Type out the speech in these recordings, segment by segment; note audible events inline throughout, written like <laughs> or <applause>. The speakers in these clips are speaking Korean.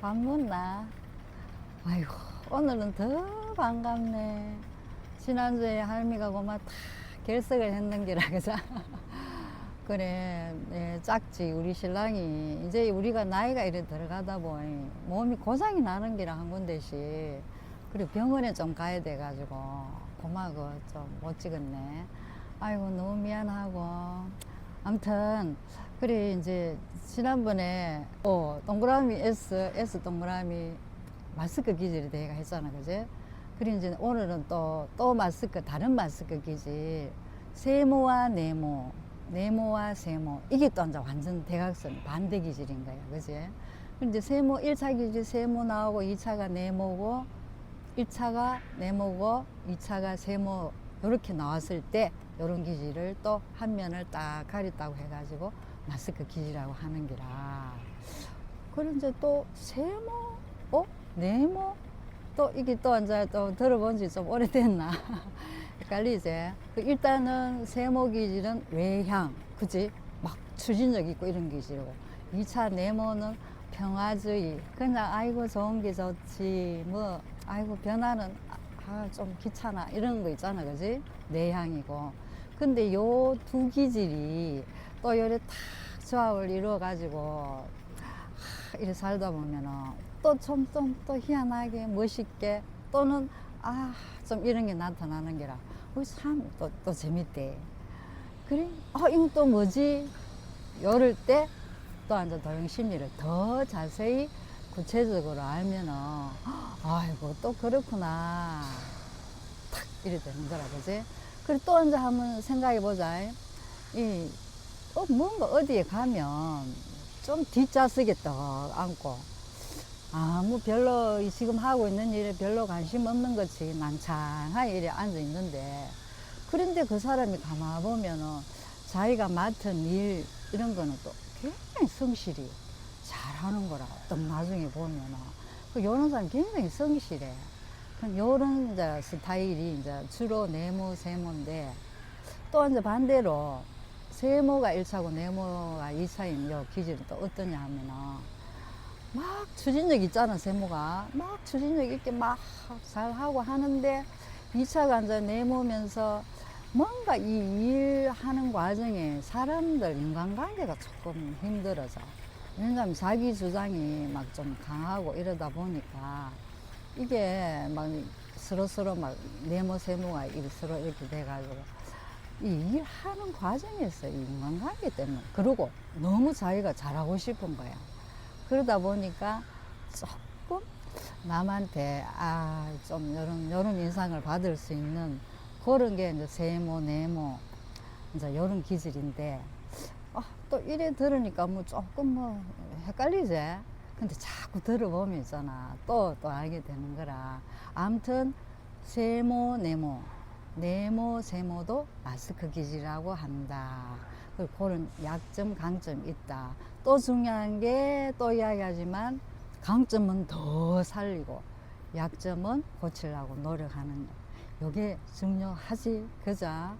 묻나? 아이고, 오늘은 더 반갑네. 지난주에 할미가 고마 다 결석을 했는 기라, 그자? <laughs> 그래, 네, 짝지, 우리 신랑이. 이제 우리가 나이가 이래 들어가다 보니 몸이 고장이 나는 기라 한 군데씩. 그리고 병원에 좀 가야 돼가지고, 고마워, 좀못 찍었네. 아이고, 너무 미안하고. 아무튼, 그래, 이제, 지난번에, 어, 동그라미 S, S 동그라미 마스크 기질이 내가 했잖아, 그지? 그래, 이제 오늘은 또, 또 마스크, 다른 마스크 기질. 세모와 네모, 네모와 세모. 이게 또 이제 완전 대각선 반대 기질인 거야, 그지? 근데 세모, 1차 기질 세모 나오고, 2차가 네모고, 1차가 네모고, 2차가 세모, 요렇게 나왔을 때, 요런 기질을 또 한 면을 딱 가렸다고 해가지고, 마스크 기질이라고 하는 기라. 이제 또 세모, 어? 네모? 또 이게 또 이제 또 들어본 지 좀 오래됐나? <laughs> 헷갈리지? 그 일단은 세모 기질은 외향, 그지? 막 추진력 있고 이런 기질이고. 2차 네모는 평화주의. 그냥 아이고 좋은 게 좋지. 뭐, 아이고 변화는 아, 좀 귀찮아. 이런 거 있잖아. 그지? 내향이고. 근데 요 두 기질이 또 요래 탁 조합을 이루어 가지고 하, 이래 살다 보면은 또좀좀또 희한하게 멋있게 또는 아 좀 이런 게 나타나는 게라. 참또 또 재밌대. 그래? 어 이건 또 뭐지? 요럴 때 또 앉아 도형 심리를 더 자세히 구체적으로 알면은 아이고 또 그렇구나. 탁 이래 되는 거라 그지? 그래 또 앉아 한번 생각해 보자. 이 어, 뭔가 어디에 가면 좀 뒷좌석에 딱 앉고 아무 별로 이 지금 하고 있는 일에 별로 관심 없는 것이 난창하게 이래 앉아 있는데. 그런데 그 사람이 가만 보면은 자기가 맡은 일 이런 거는 또 굉장히 성실히 잘하는 거라 또 나중에 보면은. 그 요런 사람 굉장히 성실해. 그 요런 스타일이 이제 주로 네모 세모인데 또 이제 반대로 세모가 1차고 네모가 2차인 요 기질은 또 어떠냐 하면은 막 추진력 있잖아 세모가. 막 추진력 있게 막 잘 하고 하는데 2차가 이제 네모면서 뭔가 이 일하는 과정에 사람들 인간관계가 조금 힘들어져 왜냐하면 자기 주장이 막 좀 강하고 이러다 보니까 이게 막 서로 서로 막 네모 세모가 서로 이렇게 돼가지고 이 일하는 과정에서 이 인간관계 때문에 그리고 너무 자기가 잘하고 싶은 거야. 그러다 보니까 조금 남한테 아좀 이런 이런 인상을 받을 수 있는 그런 게 이제 세모 네모 이제 이런 기질인데 아, 또 이래 들으니까 뭐 조금 뭐 헷갈리지. 근데 자꾸 들어보면 있잖아. 또, 또 알게 되는 거라. 아무튼, 세모, 네모. 네모, 세모도 마스크 기질이라고 한다. 그런 약점, 강점이 있다. 또 중요한 게 또 이야기하지만, 강점은 더 살리고, 약점은 고치려고 노력하는 거. 요게 중요하지. 그자?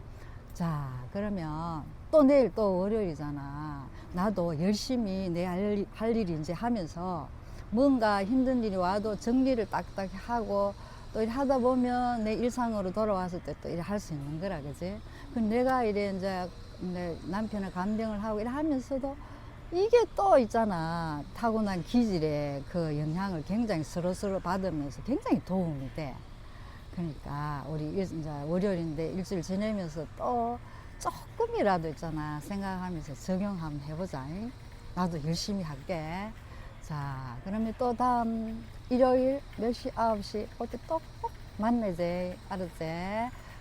자, 그러면 또 내일 또 월요일이잖아. 나도 열심히 내할할 일이 이제 하면서 뭔가 힘든 일이 와도 정리를 딱딱 하고 또 이래 하다 보면 내 일상으로 돌아왔을 때또 이래 할수 있는 거라, 그지? 그 내가 이래 이제 내 남편을 감병을 하고 이래 하면서도 이게 또 있잖아. 타고난 기질의 그 영향을 굉장히 서로서로 받으면서 굉장히 도움이 돼. 그러니까 우리 일- 이제 월요일인데 일주일 지내면서 또 조금이라도 있잖아 생각하면서 적용 한번 해보자. 잉? 나도 열심히 할게. 자, 그러면 또 다음 일요일 몇 시? 아홉 시올때또 꼭 만나지. 알았지?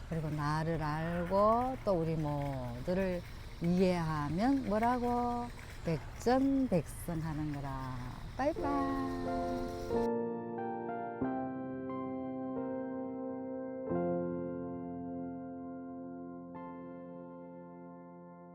그리고 나를 알고 또 우리 모두를 이해하면 뭐라고? 백전백승 하는 거라. 바이바이.